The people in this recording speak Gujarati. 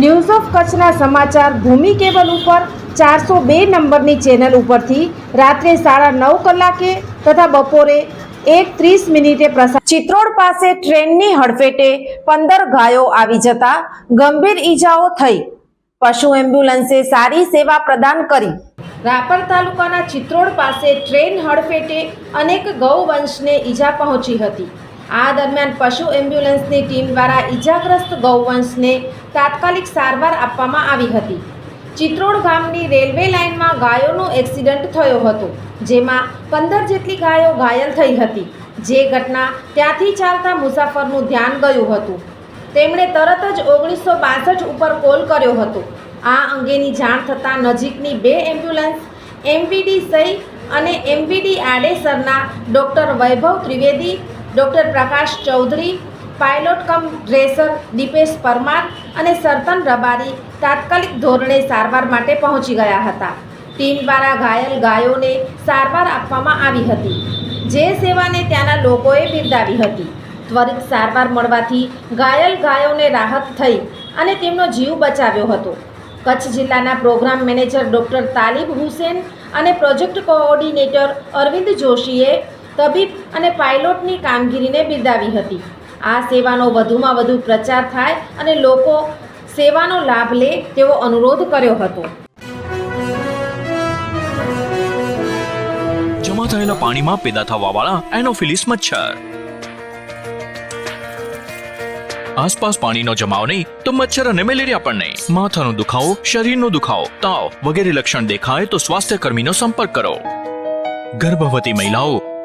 News of કચ્છના સમાચાર ભૂમિ કેબલ ઉપર ચારસો બે નંબરની ચેનલ ઉપરથી રાત્રે સાડા નવ કલાકે તથા બપોરે એક ત્રીસ મિનિટે પ્રસાર ચિત્રોડ પાસે ટ્રેનની હડફેટે પંદર ગાયો આવી જતા ગંભીર ઈજાઓ થઈ. પશુ એમ્બ્યુલન્સે સારી સેવા પ્રદાન કરી. રાપર તાલુકાના ચિત્રોડ પાસે ટ્રેન હડફેટે અનેક ગૌવંશને ઈજા પહોંચી હતી. આ દરમિયાન પશુ એમ્બ્યુલન્સની ટીમ દ્વારા ઈજાગ્રસ્ત ગૌવંશને તાત્કાલિક સારવાર આપવામાં આવી હતી. ચિત્રોડ ગામની રેલવે લાઇનમાં ગાયોનો એક્સિડન્ટ થયો હતો, જેમાં પંદર જેટલી ગાયો ઘાયલ થઈ હતી. જે ઘટના ત્યાંથી ચાલતા મુસાફરનું ધ્યાન ગયું હતું. તેમણે તરત જ ઓગણીસો બાસઠ ઉપર કોલ કર્યો હતો. આ અંગેની જાણ થતાં નજીકની બે એમ્બ્યુલન્સ, એમવીડી સઈ અને MVD આડેસરના doctor Vaibhav Trivedi doctor Prakash Chaudhary, pilot cum dresser Dipesh Parmar અને સરતન રબારી તાત્કાલિક ધોરણે સારવાર માટે પહોંચી ગયા હતા. ટીમ દ્વારા ઘાયલ ગાયોને સારવાર આપવામાં આવી હતી. જે સેવાને ત્યાંના લોકોએ બિરદાવી હતી. ત્વરિત સારવાર મળવાથી ઘાયલ ગાયોને રાહત થઈ અને તેમનો જીવ બચાવ્યો હતો. કચ્છ જિલ્લાના programme manager doctor Talib Hussain અને પ્રોજેક્ટ કોઓર્ડિનેટર અરવિંદ જોશીએ તબીબ અને પાયલોટની કામગીરીને બિરદાવી હતી. આ સેવાનો વધુમાં વધુ પ્રચાર થાય અને લોકો સેવાનો લાભ લે તેવો અનુરોધ કર્યો હતો. જમા થયેલા પાણીમાં પેદા થવાવાળા એનોફિલિસ મચ્છર. આસપાસ પાણીનો જમાવ નહીં તો મચ્છર અને મેલેરિયા પણ નહીં. માથાનો દુખાવો, શરીરનો દુખાવો, તાવ વગેરે લક્ષણ દેખાય તો સ્વાસ્થ્ય કર્મીનો સંપર્ક કરો. ગર્ભવતી મહિલાઓ